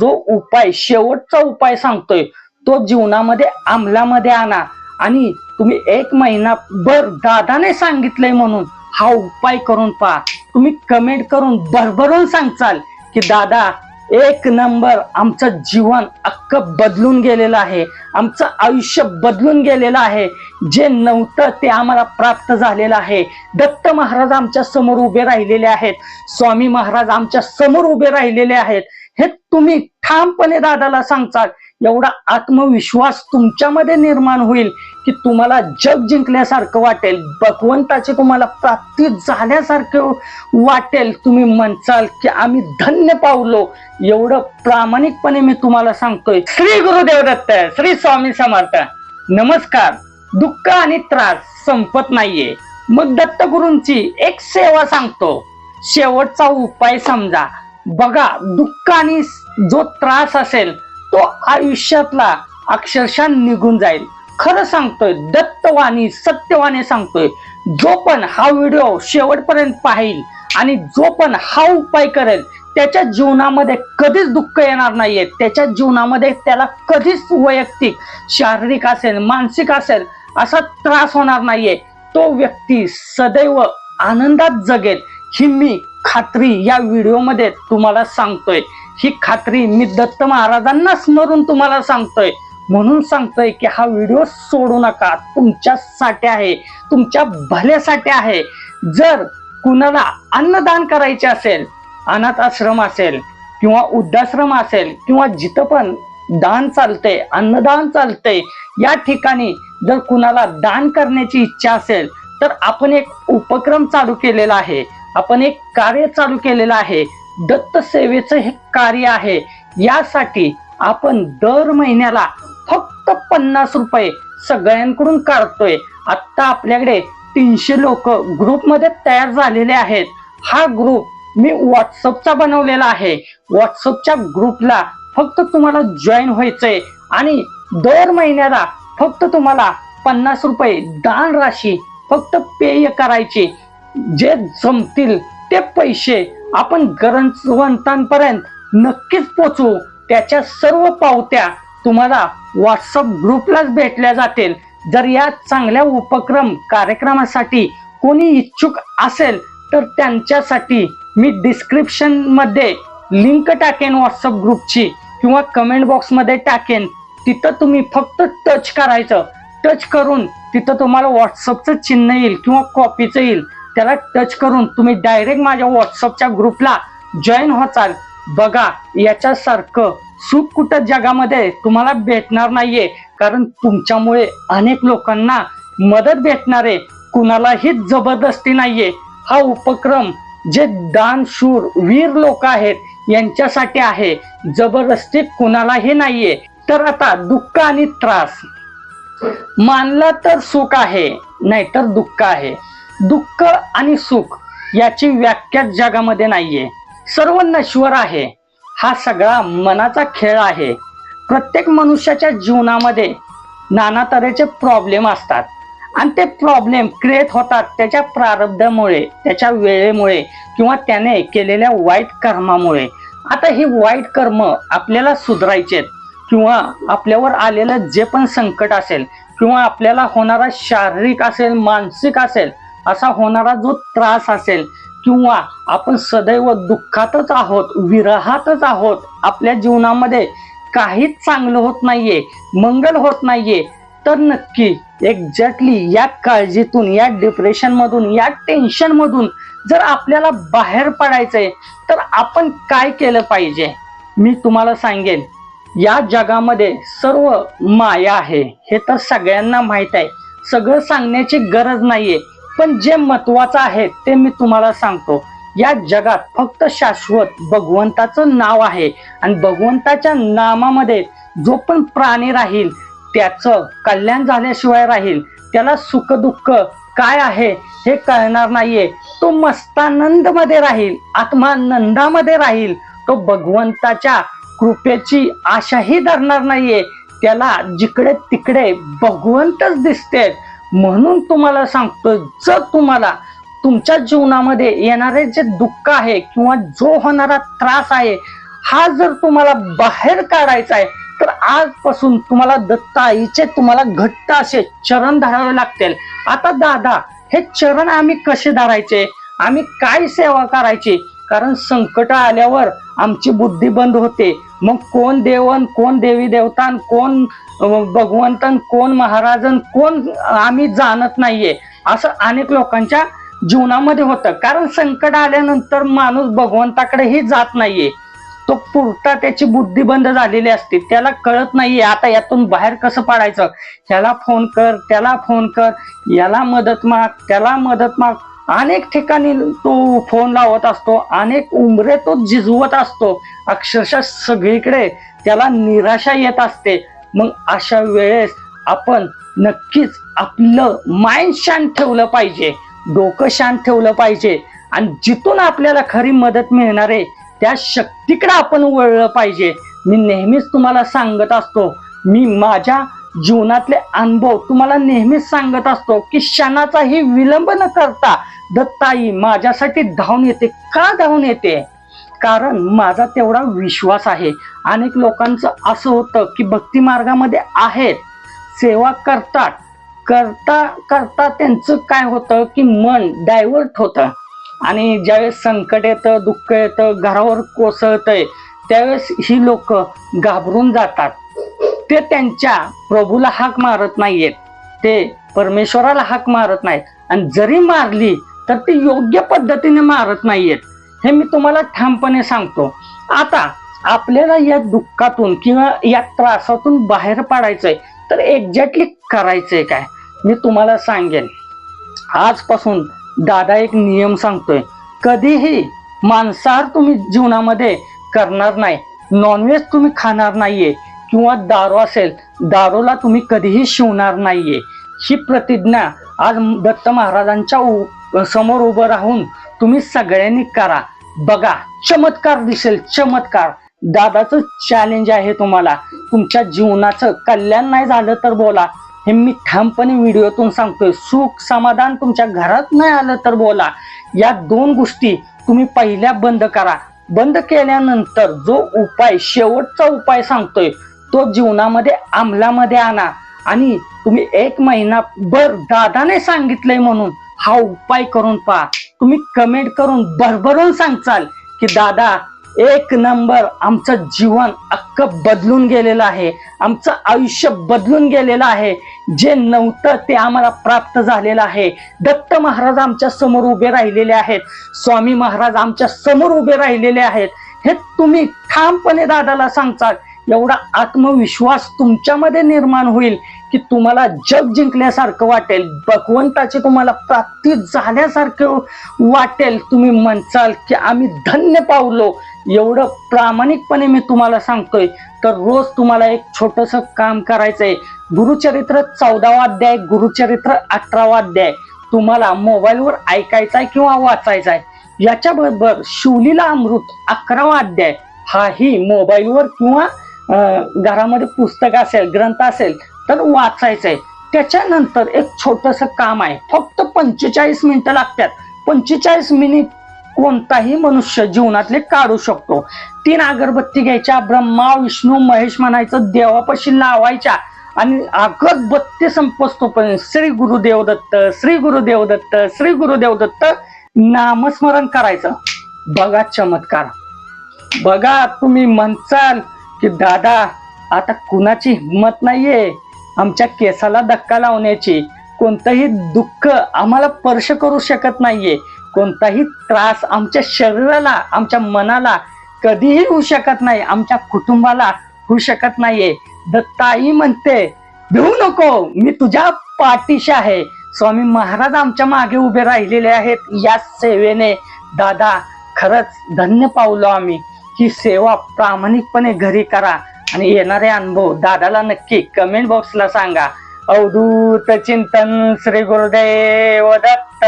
जो उपाय शेवटचा उपाय सांगतोय तो जीवनामध्ये अंमलामध्ये आणा. आणि तुम्ही एक महिना भर दादाने सांगितलंय म्हणून हा उपाय करून पहा. तुम्ही कमेंट करून भरभरून सांगचाल की दादा एक नंबर आमचं जीवन अख्खं बदलून गेलेलं आहे. आमचं आयुष्य बदलून गेलेलं आहे. जे नव्हतं ते आम्हाला प्राप्त झालेलं आहे. दत्त महाराज आमच्यासमोर उभे राहिलेले आहेत. स्वामी महाराज आमच्यासमोर उभे राहिलेले आहेत. हे तुम्ही ठामपणे दादाला सांगचाल एवढा आत्मविश्वास तुमच्यामध्ये निर्माण होईल की तुम्हाला जग जिंकल्यासारखं वाटेल. भगवंताची तुम्हाला प्राप्ती झाल्यासारखं वाटेल. तुम्ही म्हणचाल की आम्ही धन्य पावलो. एवढं प्रामाणिकपणे मी तुम्हाला सांगतोय. श्री गुरुदेव दत्त श्री स्वामी समर्थ नमस्कार. दुःख आणि त्रास संपत नाहीये. मग दत्तगुरूंची एक सेवा सांगतो. शेवटचा उपाय समजा. बघा दुःख आणि जो त्रास असेल तो आयुष्यातला अक्षरशः निघून जाईल. खरं सांगतोय दत्तवाणी सत्यवाणी सांगतोय जो पण हा व्हिडिओ शेवटपर्यंत पाहिल आणि जो पण हा उपाय करेल त्याच्या जीवनामध्ये कधीच दुःख येणार नाहीये. त्याच्या जीवनामध्ये त्याला कधीच वैयक्तिक शारीरिक असेल मानसिक असेल असा त्रास होणार नाहीये. तो व्यक्ती सदैव आनंदात जगेल. ही मी खात्री या व्हिडिओमध्ये तुम्हाला सांगतोय. ही खात्री मी दत्त महाराजांना स्मरून तुम्हाला सांगतोय. म्हणून सांगतोय की हा व्हिडिओ सोडू नका. तुमच्यासाठी आहे. तुमच्या भल्यासाठी आहे. जर कुणाला अन्नदान करायचे असेल अनाथ आश्रम असेल किंवा वृद्धाश्रम असेल किंवा जिथं पण दान चालतंय अन्नदान चालतंय या ठिकाणी जर कुणाला दान करण्याची इच्छा असेल तर आपण एक उपक्रम चालू केलेला आहे. आपण एक कार्य चालू केलेलं आहे. दत्त सेवेचं हे कार्य आहे. यासाठी आपण दर महिन्याला फक्त पन्नास रुपये सगळ्यांकडून काढतोय. आत्ता आपल्याकडे तीनशे लोक ग्रुपमध्ये तयार झालेले आहेत. हा ग्रुप मी व्हॉट्सअपचा बनवलेला आहे. व्हॉट्सअपच्या ग्रुपला फक्त तुम्हाला जॉईन व्हायचंय. आणि दर महिन्याला फक्त तुम्हाला पन्नास रुपये दान राशी फक्त पेय करायची. जे जमतील ते पैसे आपण गरजवंतांपर्यंत नक्कीच पोचवू. त्याच्या सर्व पावत्या तुम्हाला व्हॉट्सअप ग्रुपलाच भेटल्या जातील. जर या चांगल्या उपक्रम कार्यक्रमासाठी कोणी इच्छुक असेल तर त्यांच्यासाठी मी डिस्क्रिप्शनमध्ये लिंक टाकेन व्हॉट्सअप ग्रुपची किंवा कमेंट बॉक्समध्ये टाकेन. तिथं तुम्ही फक्त टच करायचं. टच करून तिथं तुम्हाला व्हॉट्सअपचं चिन्ह येईल किंवा कॉपीचं येईल. त्याला टच करून तुम्ही डायरेक्ट माझ्या व्हॉट्सअपच्या ग्रुपला जॉईन होचाल बघा याच्यासारखं सुख कुठं जगामध्ये तुम्हाला भेटणार नाहीये. कारण तुमच्यामुळे अनेक लोकांना मदत भेटणार आहे कुणालाही जबरदस्ती नाहीये. हा उपक्रम जे दानशूर वीर लोक आहेत यांच्यासाठी आहे. जबरदस्ती कुणालाही नाहीये. तर आता दुःख आणि त्रास. मानला तर सुख आहे नाहीतर दुःख आहे. दुःख आणि सुख याची व्याख्या जगामध्ये नाहीये. सर्व नश्वर आहे. हा सगळा मनाचा खेळ आहे. प्रत्येक मनुष्याच्या जीवनामध्ये नाना तऱ्हेचे प्रॉब्लेम असतात. आणि ते प्रॉब्लेम क्रिएट होतात त्याच्या प्रारब्धामुळे त्याच्या वेळेमुळे किंवा त्याने केलेल्या वाईट कर्मामुळे. आता हे वाईट कर्म आपल्याला सुधारायचे किंवा आपल्यावर आलेलं जे पण संकट असेल किंवा आपल्याला होणारा शारीरिक असेल मानसिक असेल असा होणारा जो त्रास असेल किंवा आपण सदैव दुःखातच आहोत विरहातच आहोत आपल्या जीवनामध्ये काहीच चांगलं होत नाहीये मंगल होत नाहीये तर नक्की एक्झॅक्टली या काळजीतून या डिप्रेशनमधून या टेन्शनमधून जर आपल्याला बाहेर पडायचंय तर आपण काय केलं पाहिजे? मी तुम्हाला सांगेन या जगामध्ये सर्व माया आहे हे तर सगळ्यांना माहीत आहे. सगळं सांगण्याची गरज नाहीये. पण जे महत्वाचं आहे ते मी तुम्हाला सांगतो. या जगात फक्त शाश्वत भगवंताचं नाव आहे. आणि भगवंताच्या नामामध्ये जो पण प्राणी राहील त्याचं कल्याण झाल्याशिवाय राहील. त्याला सुखदुःख काय आहे हे कळणार नाहीये. तो मस्तानंदमध्ये राहील आत्मानंदामध्ये राहील. तो भगवंताच्या कृपेची आशाही धरणार नाहीये. त्याला जिकडे तिकडे भगवंतच दिसते म्हणून तुम्हाला सांगतो जर तुम्हाला तुमच्या जीवनामध्ये येणारे जे दुःख आहे किंवा जो होणारा त्रास आहे हा जर तुम्हाला बाहेर काढायचा आहे तर आजपासून तुम्हाला दत्त आईचे तुम्हाला घट्ट असे चरण धरावे लागतील. आता दादा हे चरण आम्ही कसे धरायचे? आम्ही काय सेवा करायची? कारण संकट आल्यावर आमची बुद्धी बंद होते. मग कोण देवन कोण देवी देवतान कोण भगवंतन कोण महाराजन कोण आम्ही जाणत नाहीये. असं अनेक लोकांच्या जीवनामध्ये होतं. कारण संकट आल्यानंतर माणूस भगवंताकडेही जात नाहीये. तो पुरता त्याची बुद्धी बंद झालेली असते. त्याला कळत नाहीये आता यातून बाहेर कसं पाडायचं? ह्याला फोन कर त्याला फोन कर याला मदत माग त्याला मदत माग. अनेक ठिकाणी तो फोन लावत असतो अनेक उमरे तो झिजवत असतो. अक्षरशः सगळीकडे त्याला निराशा येत असते. मग अशा वेळेस आपण नक्कीच आपलं माइंड शांत ठेवलं पाहिजे. डोकं शांत ठेवलं पाहिजे. आणि जिथून आपल्याला खरी मदत मिळणार आहे त्या शक्तीकडे आपण वळलं पाहिजे. मी नेहमीच तुम्हाला सांगत असतो मी माझ्या जीवनातले अनुभव तुम्हाला नेहमीच सांगत असतो की क्षणाचाही विलंब न करता दत्ताई माझ्यासाठी धावून येते का? धावून येते? कारण माझा तेवढा विश्वास आहे. अनेक लोकांचं असं होतं की भक्ती मार्गामध्ये आहेत. सेवा करतात. करता करता त्यांचं काय होतं की मन डायव्हर्ट होतं. आणि ज्यावेळेस संकट येतं दुःख येतं घरावर कोसळतंय त्यावेळेस ही लोक घाबरून जातात. ते त्यांच्या प्रभूला हाक मारत नाहीयेत. ते परमेश्वराला हाक मारत नाहीत. आणि जरी मारली तर ती योग्य पद्धतीने मारत नाहीयेत. हे मी तुम्हाला ठामपणे सांगतो. आता आपल्याला या दुःखातून किंवा या त्रासातून बाहेर पडायचंय तर एक्झॅक्टली करायचंय काय? मी तुम्हाला सांगेन. आजपासून दादा एक नियम सांगतोय. कधीही मांसाहार तुम्ही जीवनामध्ये करणार नाही नॉनव्हेज तुम्ही खाणार नाहीये किंवा दारू असेल दारूला तुम्ही कधीही शिवणार नाहीये. ही प्रतिज्ञा आज दत्त महाराजांच्या उ- समोर उभं राहून तुम्ही सगळ्यांनी करा. बघा चमत्कार दिसेल चमत्कार. दादाचं चॅलेंज आहे तुम्हाला. तुमच्या जीवनाचं कल्याण नाही झालं तर बोला. हे मी ठामपणे व्हिडिओतून सांगतोय. सुख समाधान तुमच्या घरात नाही आलं तर बोला. या दोन गोष्टी तुम्ही पहिल्या बंद करा. बंद केल्यानंतर जो उपाय शेवटचा उपाय सांगतोय तो जीवनामध्ये अंमलामध्ये आणा. आणि तुम्ही एक महिना बर दादाने सांगितलंय म्हणून हा उपाय करून पहा. तुम्ही कमेंट करून भरभरून सांगचाल की दादा एक नंबर आमचं जीवन अख्खं बदलून गेलेलं आहे. आमचं आयुष्य बदलून गेलेलं आहे. जे नव्हतं ते आम्हाला प्राप्त झालेलं आहे. दत्त महाराज आमच्यासमोर उभे राहिलेले आहेत. स्वामी महाराज आमच्यासमोर उभे राहिलेले आहेत. हे तुम्ही ठामपणे दादाला सांगचाल. एवढा आत्मविश्वास तुमच्यामध्ये निर्माण होईल. की तुम्हाला जग जिंकल्यासारखं वाटेल भगवंताची तुम्हाला प्राप्ती झाल्यासारखं वाटेल. तुम्ही म्हणचाल की आम्ही धन्य पावलो. एवढं प्रामाणिकपणे मी तुम्हाला सांगतोय. तर रोज तुम्हाला एक छोटस काम करायचंय. गुरुचरित्र चौदावा अध्याय गुरुचरित्र अठरावा अध्याय. तुम्हाला मोबाईलवर ऐकायचा आहे किंवा वाचायचा आहे याच्याबरोबर शिवलीला अमृत अकरावा अध्याय. हाही मोबाईलवर किंवा घरामध्ये पुस्तक असेल ग्रंथ असेल तर वाचायचंय. त्याच्यानंतर एक छोटस काम आहे. फक्त पंचेचाळीस मिनिटं लागतात. पंचेचाळीस मिनिट कोणताही मनुष्य जीवनातले काढू शकतो. तीन अगरबत्ती घ्यायच्या ब्रह्मा विष्णू महेश म्हणायचं देवापाशी लावायच्या आणि अगरबत्ती संपसतो पण श्री गुरुदेव दत्त श्री गुरुदेव दत्त श्री गुरुदेव दत्त नामस्मरण करायचं. बघा चमत्कार. बघा तुम्ही म्हणचाल की दादा आता कुणाची हिंमत नाहीये? आमच्या केसाला धक्का लावण्याची कोणतंही दुःख आम्हाला स्पर्श करू शकत नाहीये. कोणताही त्रास आमच्या शरीराला आमच्या मनाला कधीही होऊ शकत नाही. आमच्या कुटुंबाला होऊ शकत नाहीये. दत्ताई म्हणते भिवू नको मी तुझ्या पाठीशी आहे. स्वामी महाराज आमच्या मागे उभे राहिलेले आहेत. या सेवेने दादा खरंच धन्य पावलो आम्ही. ही सेवा प्रामाणिकपणे घरी करा. आणि येणारे अनुभव दादाला नक्की कमेंट बॉक्सला सांगा. अवधूत चिंतन श्री गुरुदेव दत्त.